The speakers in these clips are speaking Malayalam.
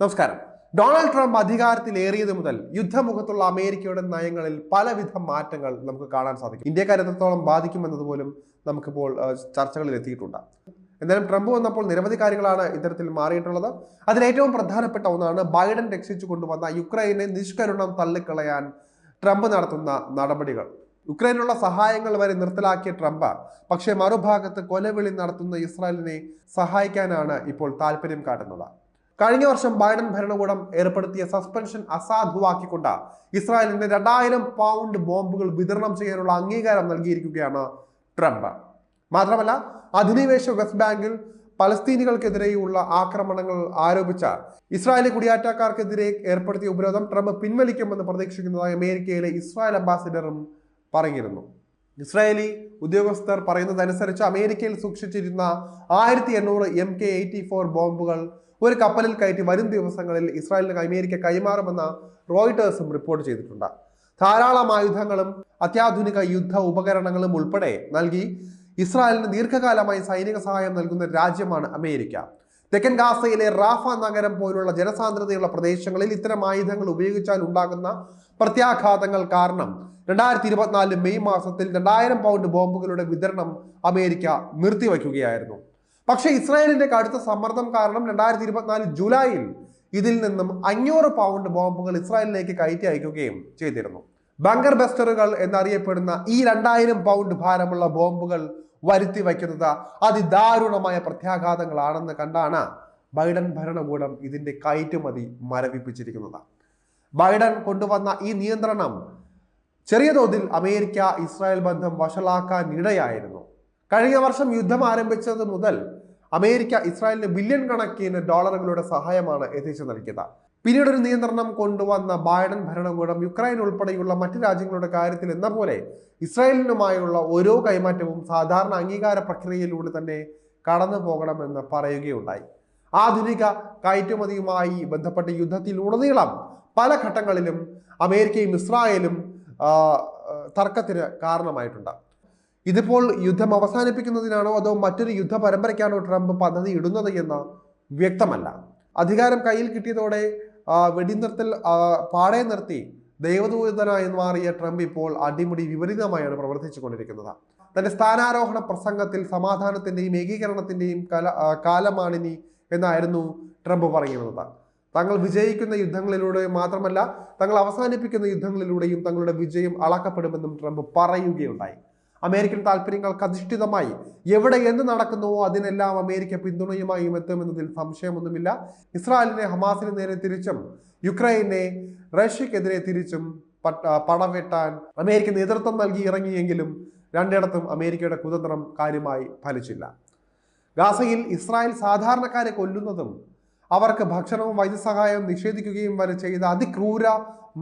നമസ്കാരം. ഡൊണാൾഡ് ട്രംപ് അധികാരത്തിലേറിയത് മുതൽ യുദ്ധമുഖത്തുള്ള അമേരിക്കയുടെ നയങ്ങളിൽ പലവിധ മാറ്റങ്ങൾ നമുക്ക് കാണാൻ സാധിക്കും. ഇന്ത്യക്കാരെ എത്രത്തോളം ബാധിക്കുമെന്നതുപോലും നമുക്കിപ്പോൾ ആ, ചർച്ചകളിൽ എത്തിയിട്ടുണ്ട്. എന്തായാലും ട്രംപ് വന്നപ്പോൾ നിരവധി കാര്യങ്ങളാണ് ഇത്തരത്തിൽ മാറിയിട്ടുള്ളത്. അതിലേറ്റവും പ്രധാനപ്പെട്ട ഒന്നാണ് ബൈഡൻ രക്ഷിച്ചു കൊണ്ടുവന്ന യുക്രൈനെ നിഷ്കരുണം തള്ളിക്കളയാൻ ട്രംപ് നടത്തുന്ന നടപടികൾ. യുക്രൈനുള്ള സഹായങ്ങൾ വരെ നിർത്തലാക്കിയ ട്രംപ് പക്ഷേ മറുഭാഗത്ത് കൊലവിളി നടത്തുന്ന ഇസ്രായേലിനെ സഹായിക്കാനാണ് ഇപ്പോൾ താല്പര്യം കാട്ടുന്നത്. കഴിഞ്ഞ വർഷം ബൈഡൻ ഭരണകൂടം ഏർപ്പെടുത്തിയ സസ്പെൻഷൻ അസാധുവാക്കിക്കൊണ്ട് ഇസ്രായേലിന് രണ്ടായിരം പൗണ്ട് ബോംബുകൾ വിതരണം ചെയ്യാനുള്ള അംഗീകാരം നൽകിയിരിക്കുകയാണ് ട്രംപ്. മാത്രമല്ല അധിനിവേശ വെസ്റ്റ് ബാങ്കിൽ പലസ്തീനികൾക്കെതിരെയുള്ള ആക്രമണങ്ങൾ ആരോപിച്ച ഇസ്രായേലി കുടിയാറ്റക്കാർക്കെതിരെ ഏർപ്പെടുത്തിയ ഉപരോധം ട്രംപ് പിൻവലിക്കുമെന്ന് പ്രതീക്ഷിക്കുന്നതായി അമേരിക്കയിലെ ഇസ്രായേൽ അംബാസിഡറും പറഞ്ഞിരുന്നു ഇസ്രായേലി ഉദ്യോഗസ്ഥർ പറയുന്നതനുസരിച്ച് അമേരിക്കയിൽ സൂക്ഷിച്ചിരുന്ന ആയിരത്തി എണ്ണൂറ് എം കെ എയ്റ്റി ഫോർ ബോംബുകൾ ഒരു കപ്പലിൽ കയറ്റി വരും ദിവസങ്ങളിൽ ഇസ്രായേലിന് അമേരിക്ക കൈമാറുമെന്ന റോയിട്ടേഴ്സും റിപ്പോർട്ട് ചെയ്തിട്ടുണ്ട്. ധാരാളം ആയുധങ്ങളും അത്യാധുനിക യുദ്ധ ഉപകരണങ്ങളും ഉൾപ്പെടെ നൽകി ഇസ്രായേലിന് ദീർഘകാലമായി സൈനിക സഹായം നൽകുന്ന രാജ്യമാണ് അമേരിക്ക. തെക്കൻ ഗാസയിലെ റാഫ നഗരം പോലുള്ള ജനസാന്ദ്രതയുള്ള പ്രദേശങ്ങളിൽ ഇത്തരം ആയുധങ്ങൾ ഉപയോഗിച്ചാൽ ഉണ്ടാകുന്ന പ്രത്യാഘാതങ്ങൾ കാരണം രണ്ടായിരത്തി ഇരുപത്തിനാല് മെയ് മാസത്തിൽ രണ്ടായിരം പൗണ്ട് ബോംബുകളുടെ വിതരണം അമേരിക്ക നിർത്തിവെക്കുകയായിരുന്നു പക്ഷേ ഇസ്രായേലിന്റെ കടുത്ത സമ്മർദ്ദം കാരണം രണ്ടായിരത്തി ഇരുപത്തിനാല് ജൂലൈയിൽ ഇതിൽ നിന്നും അഞ്ഞൂറ് പൗണ്ട് ബോംബുകൾ ഇസ്രായേലിലേക്ക് കയറ്റി അയക്കുകയും ചെയ്തിരുന്നു. ബങ്കർ ബസ്റ്ററുകൾ എന്നറിയപ്പെടുന്ന ഈ രണ്ടായിരം പൗണ്ട് ഭാരമുള്ള ബോംബുകൾ വരുത്തി വയ്ക്കുന്നത് അതിദാരുണമായ പ്രത്യാഘാതങ്ങളാണെന്ന് കണ്ടാണ് ബൈഡൻ ഭരണകൂടം ഇതിന്റെ കയറ്റുമതി മരവിപ്പിച്ചിരിക്കുന്നത്. ബൈഡൻ കൊണ്ടുവന്ന ഈ നിയന്ത്രണം ചെറിയ തോതിൽ അമേരിക്ക ഇസ്രായേൽ ബന്ധം വഷളാക്കാൻ ഇടയായിരുന്നു കഴിഞ്ഞ വർഷം യുദ്ധം ആരംഭിച്ചത് മുതൽ അമേരിക്ക ഇസ്രായേലിന് ബില്യൺ കണക്കിന് ഡോളറുകളുടെ സഹായമാണ് എത്തിച്ചു നൽകിയത്. പിന്നീട് ഒരു നിയന്ത്രണം കൊണ്ടുവന്ന ബൈഡൻ ഭരണകൂടം യുക്രൈൻ ഉൾപ്പെടെയുള്ള മറ്റു രാജ്യങ്ങളുടെ കാര്യത്തിൽ എന്ന പോലെ ഇസ്രായേലിനുമായുള്ള ഓരോ കൈമാറ്റവും സാധാരണ അംഗീകാര പ്രക്രിയയിലൂടെ തന്നെ കടന്നു പോകണമെന്ന് പറയുകയുണ്ടായി. ആധുനിക കയറ്റുമതിയുമായി ബന്ധപ്പെട്ട യുദ്ധത്തിലുടനീളം പല ഘട്ടങ്ങളിലും അമേരിക്കയും ഇസ്രായേലും തർക്കത്തിന് കാരണമായിട്ടുണ്ട്. ഇതിപ്പോൾ യുദ്ധം അവസാനിപ്പിക്കുന്നതിനാണോ അതോ മറ്റൊരു യുദ്ധ പരമ്പരയ്ക്കാണോ ട്രംപ് പദ്ധതി ഇടുന്നത് എന്ന് വ്യക്തമല്ല. അധികാരം കയ്യിൽ കിട്ടിയതോടെ വെടിനിർത്തൽ പാടെ നിർത്തി ദൈവദൂതനായി മാറിയ ട്രംപ് ഇപ്പോൾ അടിമുടി വിപരീതമായാണ് പ്രവർത്തിച്ചു കൊണ്ടിരിക്കുന്നത് തന്റെ സ്ഥാനാരോഹണ പ്രസംഗത്തിൽ സമാധാനത്തിന്റെയും ഏകീകരണത്തിന്റെയും കല കാലമാണിനി എന്നായിരുന്നു ട്രംപ് പറയുന്നത്. തങ്ങൾ വിജയിക്കുന്ന യുദ്ധങ്ങളിലൂടെ മാത്രമല്ല തങ്ങൾ അവസാനിപ്പിക്കുന്ന യുദ്ധങ്ങളിലൂടെയും തങ്ങളുടെ വിജയം അളക്കപ്പെടുമെന്നും ട്രംപ് പറയുകയുണ്ടായി. അമേരിക്കൻ താല്പര്യങ്ങൾക്ക് അധിഷ്ഠിതമായി എവിടെ എന്ത് നടക്കുന്നുവോ അതിനെല്ലാം അമേരിക്ക പിന്തുണയുമായും എത്തുമെന്നതിൽ സംശയമൊന്നുമില്ല. ഇസ്രായേലിനെ ഹമാസിന് നേരെ തിരിച്ചും യുക്രൈനെ റഷ്യക്കെതിരെ തിരിച്ചും പട്ട പടവെട്ടാൻ അമേരിക്ക നേതൃത്വം നൽകി ഇറങ്ങിയെങ്കിലും രണ്ടിടത്തും അമേരിക്കയുടെ കുതന്ത്രം കാര്യമായി ഫലിച്ചില്ല. ഗാസയിൽ ഇസ്രായേൽ സാധാരണക്കാരെ കൊല്ലുന്നതും അവർക്ക് ഭക്ഷണവും വൈദ്യസഹായവും നിഷേധിക്കുകയും വരെ ചെയ്ത അതിക്രൂര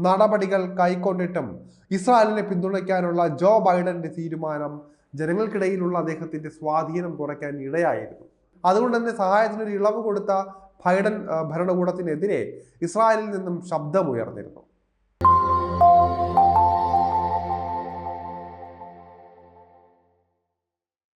നടപടികൾ കൈക്കൊണ്ടിട്ടും ഇസ്രായേലിനെ പിന്തുണയ്ക്കാനുള്ള ജോ ബൈഡന്റെ തീരുമാനം ജനങ്ങൾക്കിടയിലുള്ള അദ്ദേഹത്തിന്റെ സ്വാധീനം കുറയ്ക്കാൻ ഇടയായിരുന്നു. അതുകൊണ്ട് തന്നെ സഹായത്തിനൊരു ഇളവ് കൊടുത്ത ബൈഡൻ ഭരണകൂടത്തിനെതിരെ ഇസ്രായേലിൽ നിന്നും ശബ്ദമുയർന്നിരുന്നു.